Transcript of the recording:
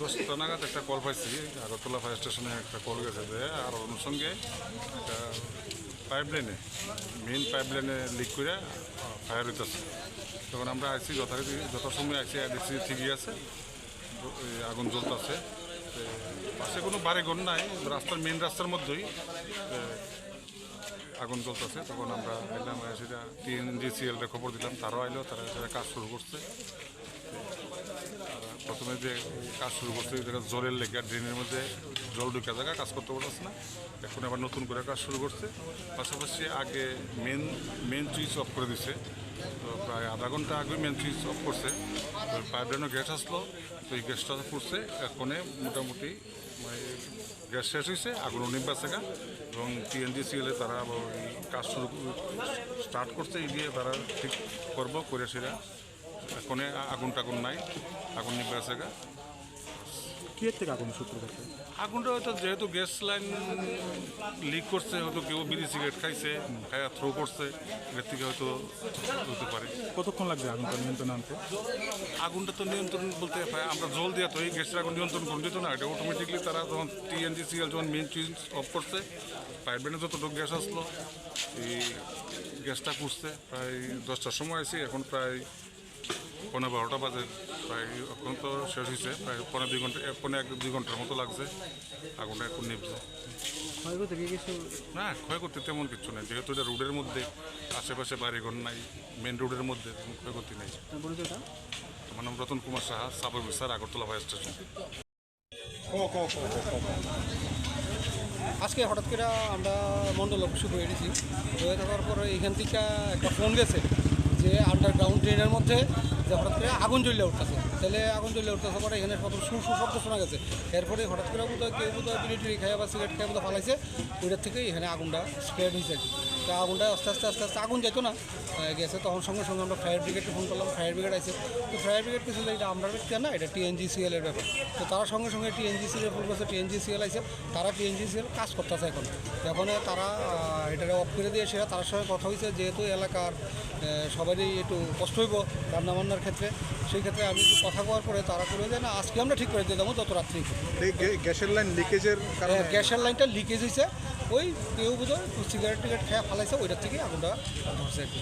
দশটা নাগাদ একটা কল পাইছি। আগরতলা ফায়ার স্টেশনে একটা কল গেছে যে, আর অনুষঙ্গে একটা পাইপ লাইনে মেইন পাইপ লাইনে লিক করে ফায়ার হইতেছে। তখন আমরা আইসি যথারীতি যথাসময়ে আইসি দেখছি ঠিকই আছে আগুন জ্বলতেছে। পাশে কোনো বাড়িঘর নাই, রাস্তার মেইন রাস্তার মধ্যেই আগুন জ্বলতেছে। তখন আমরা এলাম সেটা টিএনজিসিএলটা খবর দিলাম, তারাও আইলো, তারা সেটা কাজ শুরু করছে। প্রথমে যে কাজ শুরু করছে, যেটা জলের লেগে ড্রেনের মধ্যে জল ঢুকে জায়গা কাজ করতে পারছে না। এখন আবার নতুন করে কাজ শুরু করছে। পাশাপাশি আগে মেন মেন সুইচ অফ করে দিছে। তো প্রায় আধা ঘণ্টা আগে মেন সুইচ অফ করছে। তো পাইপলাইনও গ্যাস আসলো, তো এই গ্যাসটা পড়ছে। এখনে মোটামুটি মানে গ্যাস শেষ হয়েছে আগুন নির্বাচে গা। এবং টিএনজিসিএলে তারা কাজ শুরু স্টার্ট করছে এই দিয়ে তারা ঠিক করব, করে সেটা এখনে আগুন টাগুন নাই। আছে গা। কি থেকে আগুন সূত্র করছে আগুনটা হয়তো যেহেতু গ্যাস লাইন লিক করছে হয়তো কেউ বিড়ি সিগারেট খাইছে খাইয়া থ্রো করছে এর থেকে হয়তো হতে পারে। কতক্ষণ লাগবে আগুনটা নিয়ন্ত্রণে আনতে? আগুনটা তো নিয়ন্ত্রণ বলতে হয় আমরা জল দিয়ে তো এই গ্যাসের আগুন নিয়ন্ত্রণ করে দিত না এটা অটোমেটিকলি তারা যখন টিএনজিসিএল যখন মেন সুইচ অফ করছে পাইপলাইনে যতটুকু গ্যাস আসলো এই গ্যাসটা পুষছে প্রায় দশটার সময় আছে এখন প্রায় পনেরো বারোটা বাজে প্রায় এখন তো শেষ হয়েছে প্রায় পনেরো দুই ঘণ্টা পনেরো এক দুই ঘণ্টার মতো লাগছে আগুনটা এখন ক্ষয়ক্ষতি কিছু? না ক্ষয় করতে তেমন কিছু নেই যেহেতু এটা রোডের মধ্যে আশেপাশে বাড়িঘর নাই মেন রোডের মধ্যে কোনো ক্ষয়ক্ষতি নেই। আমার নাম Ratan Kumar Saha sub officer Agartala fire station আজকে হঠাৎ করে আমরা মন্ডল অফিসে হয়ে গেছি হয়ে থাকার পরে এখান থেকে একটা ফোন গেছে যে আন্ডারগ্রাউন্ড ট্রেনের মধ্যে যে হঠাৎ করে আগুন জ্বলে উঠতেছে। তাহলে আগুন জ্বলে উঠতেছে পরে এখানে কত সুর সুর শব্দ শোনা গেছে। এরপরে হঠাৎ করে বোধহয় কেউ বোধহয় বিড়ি টিড়ি খাইয়া বা সিগারেট খাইয়া বোধহয় ফালাইছে। ওইটার থেকে এখানে আগুনটা স্প্রেড হয়েছে তো আগুনটা আস্তে আস্তে আস্তে আস্তে আগুন যেত না গেছে। তখন সঙ্গে সঙ্গে আমরা ফায়ার ব্রিগেডকে ফোন করলাম ফায়ার ব্রিগেড আছে তো ফায়ার ব্রিগেড কিছু এটা আমরা ব্যক্তি না এটা টিএনজিসিএল এর ব্যাপার। তো তারা সঙ্গে সঙ্গে টিএনজিসিএল ফোন করছে টিএনজিসিএল আছে তারা টিএনজিসিএল কাজ করতেছে এখন। এখন তারা এটাকে অফ করে দিয়ে সেটা তার সঙ্গে কথা হয়েছে যেহেতু এলাকার আহ, সবারই একটু কষ্ট হইব রান্নাবান্নার ক্ষেত্রে সেই ক্ষেত্রে আমি একটু কথা কওয়ার পরে তারা করে দেয় না আজকে আমরা ঠিক করে দিয়ে দেবো যত রাত্রি গ্যাসের লাইন লিকেজের কারণে? গ্যাসের লাইনটা লিকেজ হয়েছে ওই কেউ বোধহয় সিগারেট টিগারেট খেয়ে ফালাইছে ওইটার থেকে আগুনটা ধরছে আর কি।